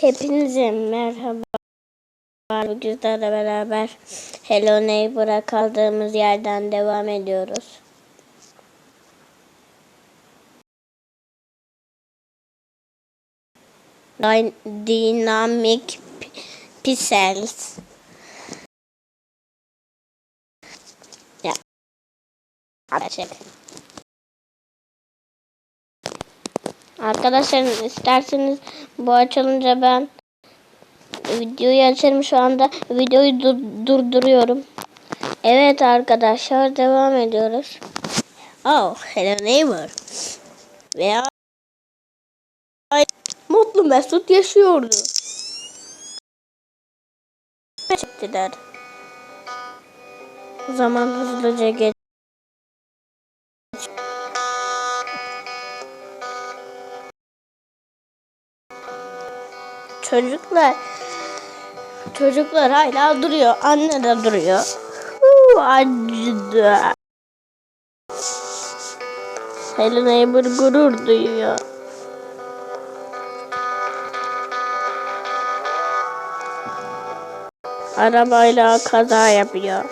Hepinize merhaba. Bu güzlerle beraber Hello Neighbor'a kaldığımız yerden devam ediyoruz. Dy- Dynamic Pixels. Ya. Açık. Arkadaşlar isterseniz bu açılınca ben videoyu açarım şu anda. Videoyu dur- durduruyorum. Evet arkadaşlar devam ediyoruz. Oh, hello neighbor. Ve mutlu mesut yaşıyordu. Çektiler. Zaman hızlıca geç. Çocuklar Çocuklar hala duruyor. Anne de duruyor. Huu, acıdı. Hello Neighbor gurur duyuyor. Arabayla kaza yapıyor.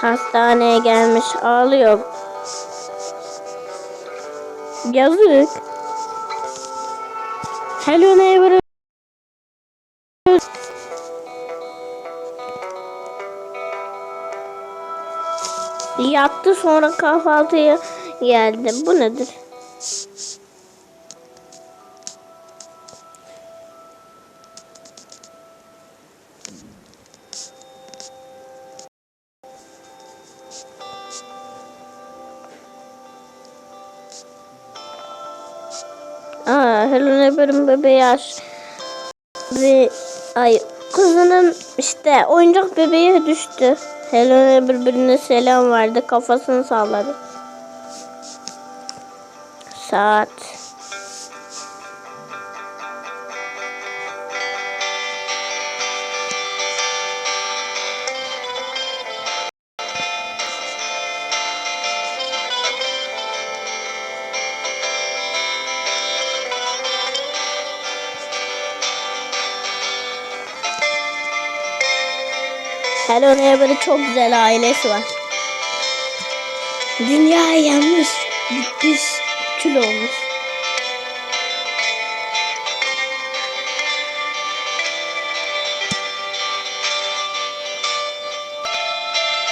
Hastaneye gelmiş ağlıyor. Yazık. Hello Neighbor Yattı sonra kahvaltıya geldi. Bu nedir? Aa, Hello Neighbor'ın bebeği aç. Ve ay kızının işte oyuncak bebeği düştü. Helena birbirine selam verdi. Kafasını salladı. Saat. Hello Neighbor'ın çok güzel ailesi var. Dünya yanmış. Bitmiş. Kül olmuş.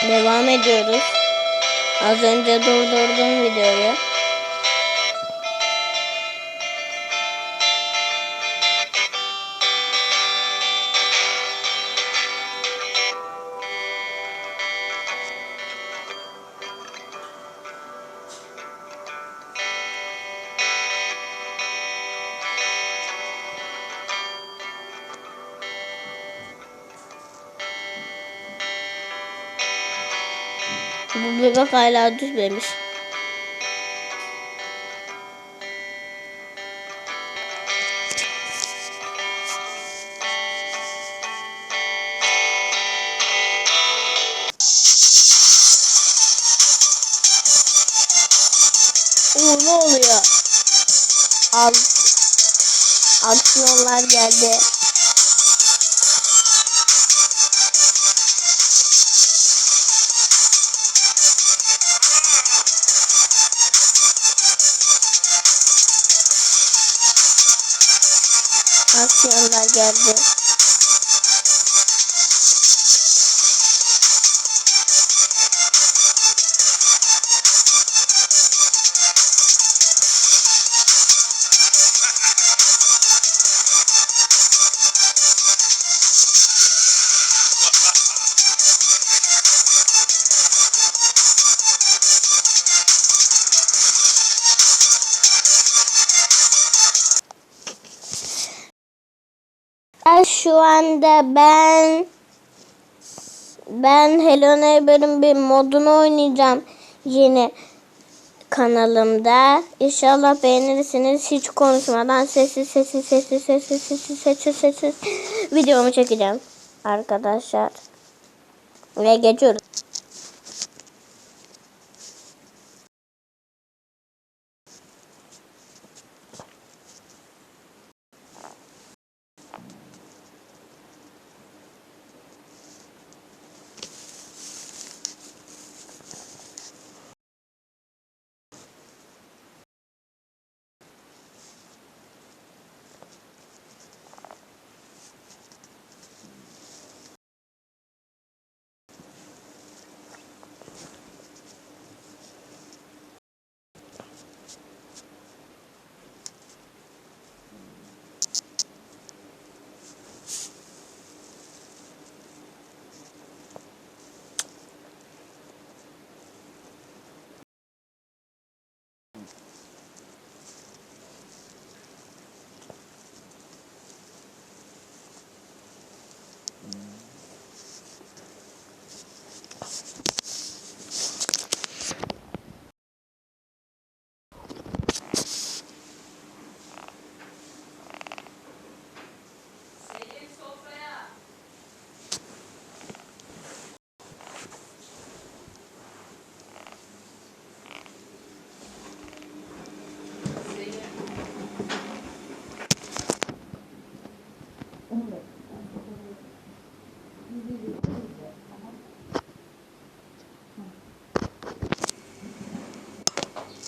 Devam ediyoruz. Az önce durdurdum videoyu. Bu bebek hala düşmemiş. Oo ne oluyor? Al. Aksiyonlar geldi. Geldi. Şu anda ben ben Hello Neighbor'ın bir modunu oynayacağım yeni kanalımda. İnşallah beğenirsiniz. Hiç konuşmadan sessiz sessiz sessiz sessiz sessiz sessiz sessiz videomu çekeceğim arkadaşlar. Ve geçiyoruz.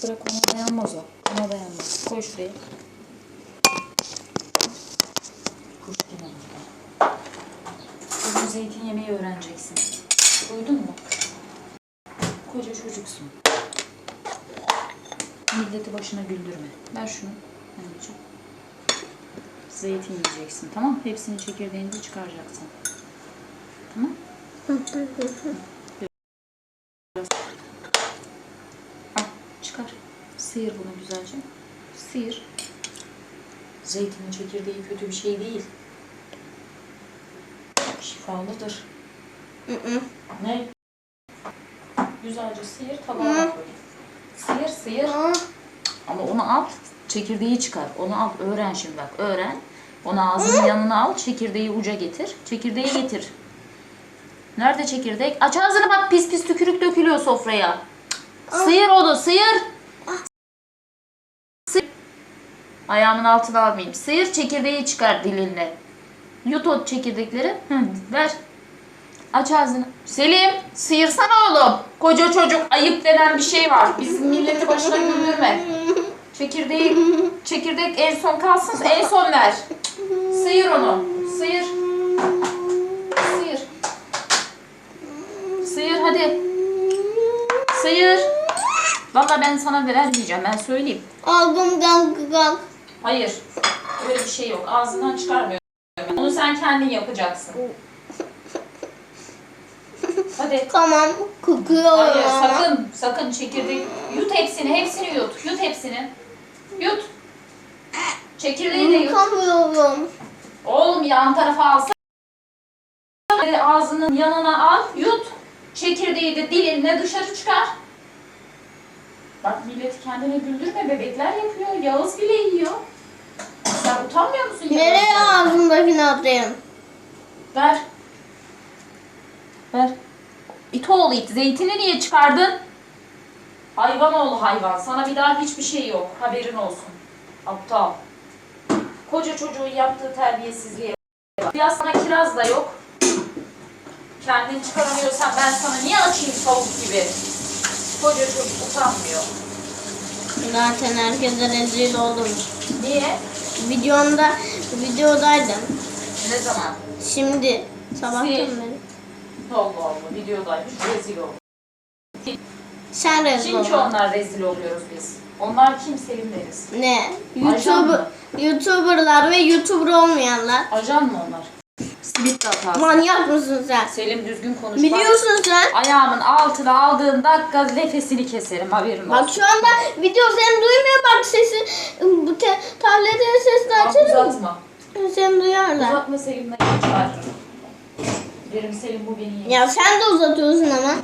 Bırak ona dayanmaz o. Ona dayanmaz. Koy şuraya. Kuş yine. Bugün zeytin yemeyi öğreneceksin. Duydun mu? Koca çocuksun. Milleti başına güldürme. Ver şunu. Anneciğim. Zeytin yiyeceksin tamam? Hepsini çekirdeğini de çıkaracaksın. Tamam Al çıkar. Sıyır bunu güzelce. Sıyır. Zeytinin çekirdeği kötü bir şey değil. Şifalıdır. Ne? Güzelce sıyır tabağa koy. Sıyır sıyır. Ama onu al, çekirdeği çıkar. Onu al, öğren şimdi bak, öğren. Onu ağzının yanına al, çekirdeği uca getir. Çekirdeği getir. Nerede çekirdek? Aç ağzını bak, pis pis tükürük dökülüyor sofraya. Sıyır onu. Sıyır. Ayağımın altına almayayım. Sıyır, çekirdeği çıkar dilinle. Yut o çekirdekleri. Hı, ver. Aç ağzını. Selim, sıyırsana oğlum. Koca çocuk, ayıp denen bir şey var. Bizim milleti başına güldürme. Çekirdeği, çekirdek en son kalsın, en son ver. Sıyır onu. Sıyır. Sıyır. Sıyır hadi. Sıyır. Valla ben sana vermeyeceğim, ben söyleyeyim. Aldım gank gank. Hayır. Öyle bir şey yok. Ağzından çıkarmıyorum. Onu sen kendin yapacaksın. Hadi. Tamam kokuyor Hayır ama. sakın sakın çekirdek. Yut hepsini hepsini yut. Yut hepsini. Yut. Çekirdeği de yut. Yutamıyorum. Oğlum yan tarafa alsana. Ağzının yanına al. Yut. Çekirdeği de dilinle dışarı çıkar. Bak milleti kendine güldürme. Bebekler yapıyor. Yağız bile yiyor. Sen utanmıyor musun? Nereye Yağız'dan? ağzımdakini atayım? Ver. Ver. İt oğlu it. Zeytini niye çıkardın? Hayvan oğlu hayvan. Sana bir daha hiçbir şey yok. Haberin olsun. Aptal. Koca çocuğun yaptığı terbiyesizliğe bak. Ya sana kiraz da yok. Kendin çıkaramıyorsan ben sana niye açayım tavuk gibi? Koca çocuk utanmıyor. Zaten herkese rezil oldum. Niye? Videomda, videodaydım. Ne zaman? Şimdi sabahtan Sil. beri. Allah Allah videodaymış rezil oldu. Sen rezil ki oldun. onlar rezil oluyoruz biz? Onlar kim Selim deriz. Ne? Ajan YouTube, mı? YouTuberlar ve YouTuber olmayanlar. Ajan mı onlar? De hatası. Manyak mısın sen? Selim düzgün konuş. Bak, Biliyorsun sen. Ayağımın altına aldığın dakika nefesini keserim haberin Bak olsun. şu anda video seni duymuyor bak sesi bu te, tabletin sesini Bak, açarım. uzatma. Seni duyarlar. Uzatma Selim'le geçer. Derim Selim bu beni yiyor. Ya sen de uzatıyorsun ama.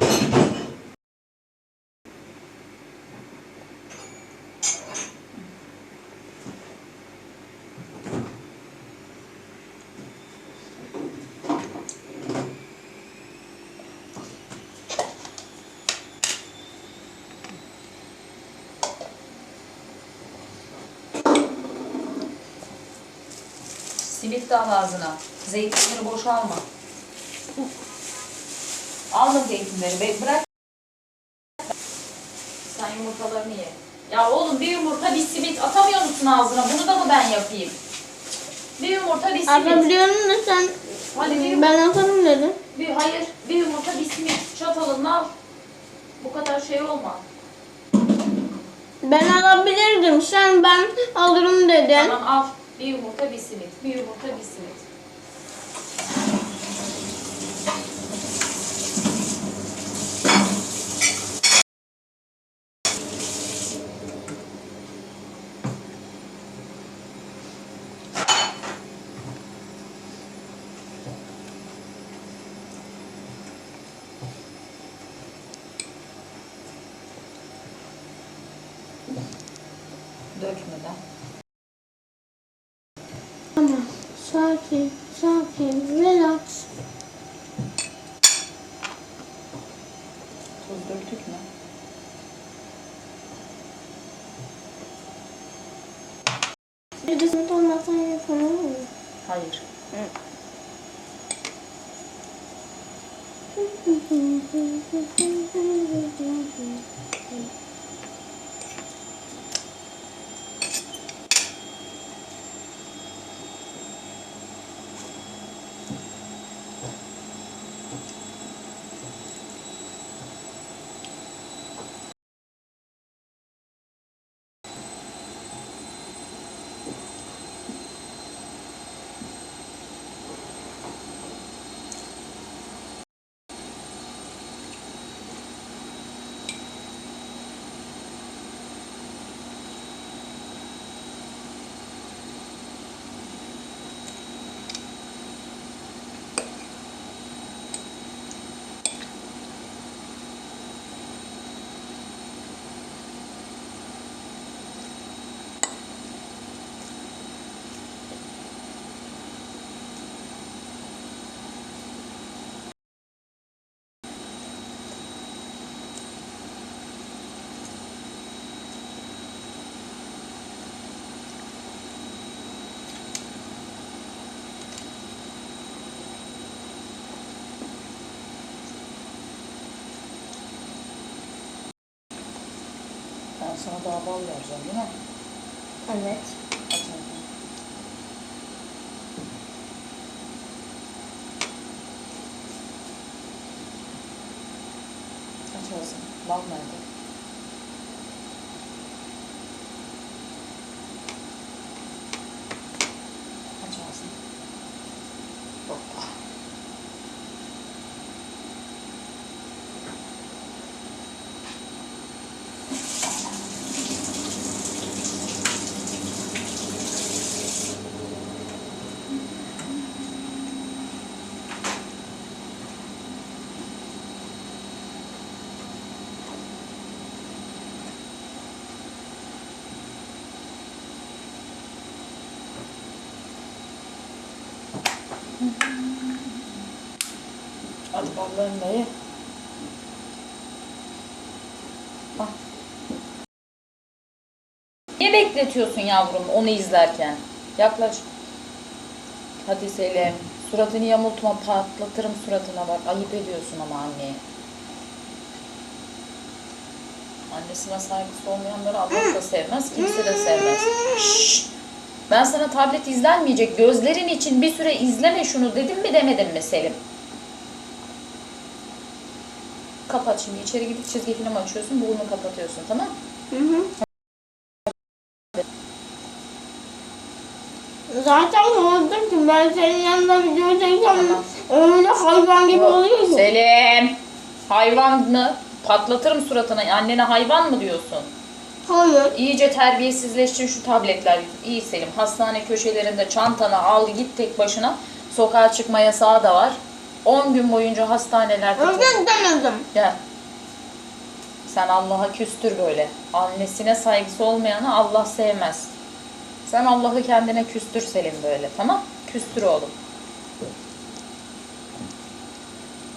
Simit de al ağzına. Zeytinleri boş alma. Alma zeytinleri. Be- Bırak. Sen yumurtalarını ye. Ya oğlum bir yumurta bir simit atamıyor musun ağzına? Bunu da mı ben yapayım? Bir yumurta bir simit. Atabiliyorum da sen Hadi bir yumurta. ben atarım dedin. Bir, hayır, bir yumurta, bir simit. Çatalını al. Bu kadar şey olma. Ben alabilirdim. Sen ben alırım dedin. Tamam al. Bir yumurta, bir simit. Bir yumurta, bir simit. Dökmeden. Tamam. Sakin, sakin, relax. Tuz döktük mü? Bir de simit olmasan yapamam mı? Hayır. Sana daha bal vereceğim değil mi? Evet. Aç ağzını. Aç ağzını. Bal nerede? Aç ağzını. Hoppa. Hadi ballarını da ye. Al. Niye bekletiyorsun yavrum onu izlerken? Yaklaş. Hadi Selim. Suratını yamultma patlatırım suratına bak. Ayıp ediyorsun ama anneye. Annesine saygısı olmayanları Allah da sevmez, kimse de sevmez. Şşş! Ben sana tablet izlenmeyecek. Gözlerin için bir süre izleme şunu dedim mi demedim mi Selim? Kapat şimdi içeri gidip çizgi film açıyorsun, burnunu kapatıyorsun tamam? Hı hı. Zaten oldu ki ben senin yanında video çeksem Tamam. öyle hayvan gibi oluyor ki. Selim! Hayvan mı? Patlatırım suratına. Annene hayvan mı diyorsun? Hayır. İyice terbiyesizleştin şu tabletler. İyi Selim. Hastane köşelerinde çantana al git tek başına. Sokağa çıkma yasağı da var. 10 gün boyunca hastanelerde... Öyle demedim. Gel. Sen Allah'a küstür böyle. Annesine saygısı olmayanı Allah sevmez. Sen Allah'ı kendine küstür Selim böyle tamam? Küstür oğlum.